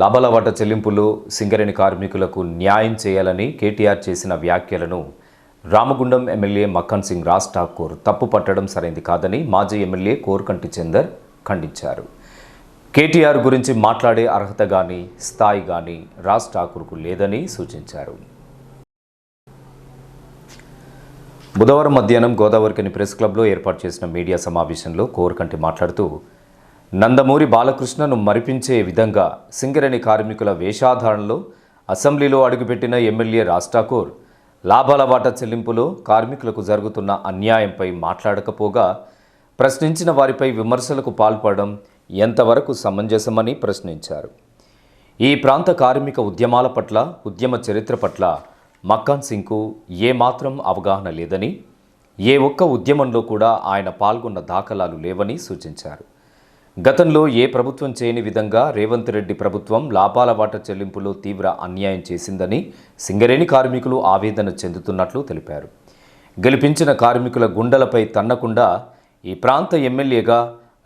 లాభలవాట చెల్లింపులు సింగరేణి కార్మికులకు న్యాయం చేయాలని కేటీఆర్ చేసిన వ్యాఖ్యలను రామగుండం ఎమ్మెల్యే మక్కన్ సింగ్ రాజ్ ఠాకూర్ తప్పు పట్టడం సరైంది కాదని మాజీ ఎమ్మెల్యే కోరకంటి చందర్ ఖండించారు. కేటీఆర్ గురించి మాట్లాడే అర్హత కానీ స్థాయి కానీ రాజ్ ఠాకూర్కు లేదని సూచించారు. బుధవారం మధ్యాహ్నం గోదావరికని ప్రెస్ క్లబ్లో ఏర్పాటు చేసిన మీడియా సమావేశంలో కోరకంటి మాట్లాడుతూ నందమూరి బాలకృష్ణను మరిపించే విధంగా సింగరేణి కార్మికుల వేషాధారణలో అసెంబ్లీలో అడుగుపెట్టిన ఎమ్మెల్యే రాజ్ ఠాకూర్ లాభాల వాటా చెల్లింపులో కార్మికులకు జరుగుతున్న అన్యాయంపై మాట్లాడకపోగా ప్రశ్నించిన వారిపై విమర్శలకు పాల్పడడం ఎంతవరకు సమంజసమని ప్రశ్నించారు. ఈ ప్రాంత కార్మిక ఉద్యమాల పట్ల ఉద్యమ చరిత్ర పట్ల మక్కాన్ సింగ్కు ఏమాత్రం అవగాహన లేదని ఏ ఒక్క ఉద్యమంలో కూడా ఆయన పాల్గొన్న దాఖలాలు లేవని సూచించారు. గతంలో ఏ ప్రభుత్వం చేయని విధంగా రేవంత్ రెడ్డి ప్రభుత్వం లాభాల వాటా చెల్లింపులో తీవ్ర అన్యాయం చేసిందని సింగరేణి కార్మికులు ఆవేదన చెందుతున్నట్లు తెలిపారు. గెలిపించిన కార్మికుల గుండెలపై తన్నకుండా ఈ ప్రాంత ఎమ్మెల్యేగా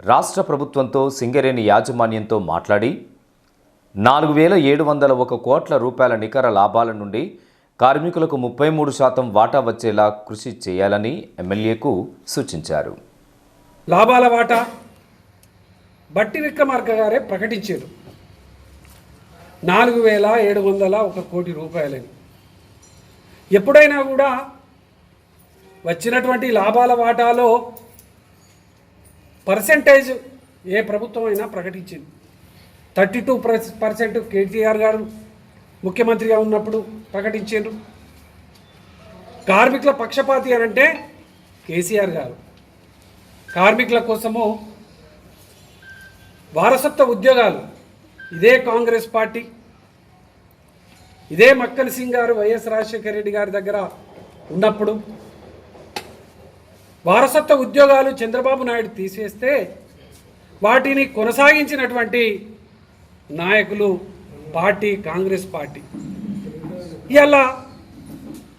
రాష్ట్ర ప్రభుత్వంతో సింగరేణి యాజమాన్యంతో మాట్లాడి నాలుగు వేల ఏడు వందల ఒక కోట్ల రూపాయల నికర లాభాల నుండి కార్మికులకు ముప్పై మూడు శాతం వాటా వచ్చేలా కృషి చేయాలని ఎమ్మెల్యేకు సూచించారు. లాభాల వాటా బట్టి విక్రమార్క గారే ప్రకటించారు. నాలుగు వేల ఏడు వందల ఒక కోటి రూపాయలని. ఎప్పుడైనా కూడా వచ్చినటువంటి లాభాల వాటాలో పర్సెంటేజ్ ఏ ప్రభుత్వం అయినా ప్రకటించింది. థర్టీ టూ పర్సెంట్ కేటీఆర్ గారు ముఖ్యమంత్రిగా ఉన్నప్పుడు ప్రకటించారు. కార్మికుల పక్షపాతి అని అంటే కేసీఆర్ గారు. కార్మికుల కోసము వారసత్వ ఉద్యోగాలు. ఇదే కాంగ్రెస్ పార్టీ. ఇదే మక్కన్ సింగ్ గారు వైఎస్ రాజశేఖర రెడ్డి గారి దగ్గర ఉన్నప్పుడు వారసత్వ ఉద్యోగాలు చంద్రబాబు నాయుడు తీసేస్తే వాటిని కొనసాగించినటువంటి నాయకులు పార్టీ కాంగ్రెస్ పార్టీ. ఇలా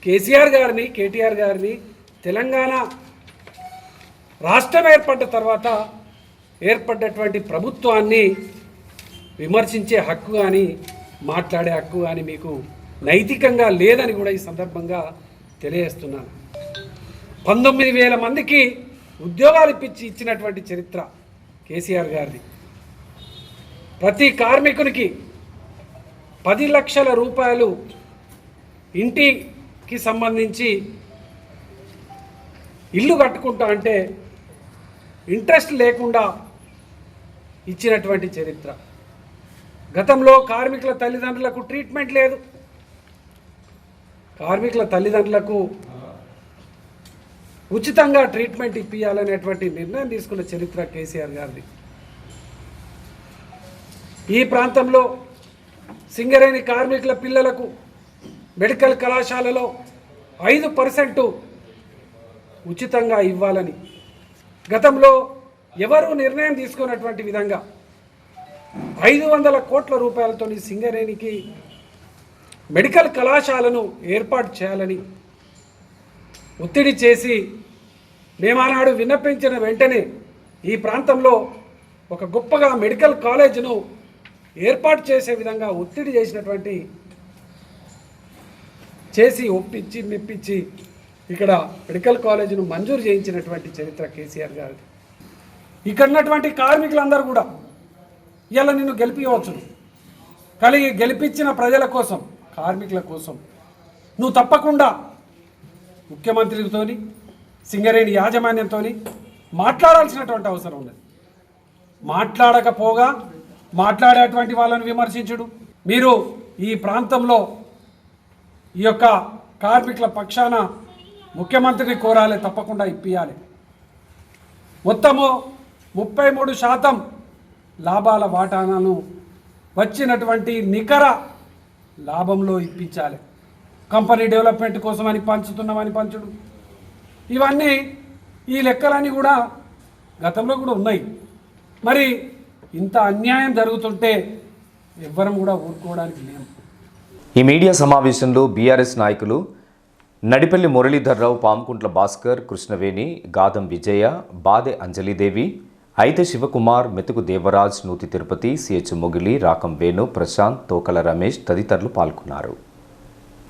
కేసీఆర్ గారిని కేటీఆర్ గారిని తెలంగాణ రాష్ట్రం ఏర్పడ్డ తర్వాత ఏర్పడ్డటువంటి ప్రభుత్వాన్ని విమర్శించే హక్కు కానీ మాట్లాడే హక్కు కానీ మీకు నైతికంగా లేదని కూడా ఈ సందర్భంగా తెలియజేస్తున్నాను. పంతొమ్మిది వేల మందికి ఉద్యోగాలు ఇప్పించి ఇచ్చినటువంటి చరిత్ర కేసీఆర్ గారిది. ప్రతి కార్మికునికి పది లక్షల రూపాయలు ఇంటికి సంబంధించి ఇల్లు కట్టుకుంటా అంటే ఇంట్రెస్ట్ లేకుండా ఇచ్చినటువంటి చరిత్ర. గతంలో కార్మికుల తల్లిదండ్రులకు ట్రీట్మెంట్ లేదు. కార్మికుల తల్లిదండ్రులకు ఉచితంగా ట్రీట్మెంట్ ఇప్పించాలనేటువంటి నిర్ణయం తీసుకున్న చరిత్ర కేసీఆర్ గారిది. ఈ ప్రాంతంలో సింగరేణి కార్మికుల పిల్లలకు మెడికల్ కళాశాలలో ఐదు పర్సెంట్ ఉచితంగా ఇవ్వాలని. గతంలో ఎవరు నిర్ణయం తీసుకున్నటువంటి విధంగా ఐదు వందల కోట్ల రూపాయలతో సింగరేణికి మెడికల్ కళాశాలను ఏర్పాటు చేయాలని ఒత్తిడి చేసి మేమానాడు విన్నపించిన వెంటనే ఈ ప్రాంతంలో ఒక గొప్పగా మెడికల్ కాలేజీను ఏర్పాటు చేసే విధంగా ఒత్తిడి చేసినటువంటి చేసి ఒప్పించి మెప్పించి ఇక్కడ మెడికల్ కాలేజీను మంజూరు చేయించినటువంటి చరిత్ర కేసీఆర్ గారిది. ఇక్కడ ఉన్నటువంటి కార్మికులందరూ కూడా ఇలా నిన్ను గెలిపించవచ్చు కలిగి గెలిపించిన ప్రజల కోసం కార్మికుల కోసం. నువ్వు తప్పకుండా ముఖ్యమంత్రితోని సింగరేణి యాజమాన్యంతో మాట్లాడాల్సినటువంటి అవసరం ఉన్నది. మాట్లాడకపోగా మాట్లాడేటువంటి వాళ్ళని విమర్శించుడు. మీరు ఈ ప్రాంతంలో ఈ యొక్క కార్మికుల పక్షాన ముఖ్యమంత్రిని కోరాలి తప్పకుండా ఇప్పియాలి. మొత్తము ముప్పై మూడు శాతం లాభాల వాటాలను వచ్చినటువంటి నికర లాభంలో ఇప్పించాలి. కంపెనీ డెవలప్మెంట్ కోసమని పంచుతున్నామని పంచుడు. ఇవన్నీ ఈ లెక్కలన్నీ కూడా గతంలో కూడా ఉన్నాయి. మరి ఇంత అన్యాయం జరుగుతుంటే ఎవ్వరం కూడా ఊరుకోవడానికి లేము. ఈ మీడియా సమావేశంలో బీఆర్ఎస్ నాయకులు నడిపల్లి మురళీధర్రావు పాముకుంట్ల భాస్కర్ కృష్ణవేణి గాదం విజయ బాదె అంజలిదేవి అయితే శివకుమార్ మెతుకు దేవరాజ్ నూతి తిరుపతి సిహెచ్ మొగిలి రాకం వేణు ప్రశాంత్ తోకల రమేష్ తదితరులు పాల్గొన్నారు.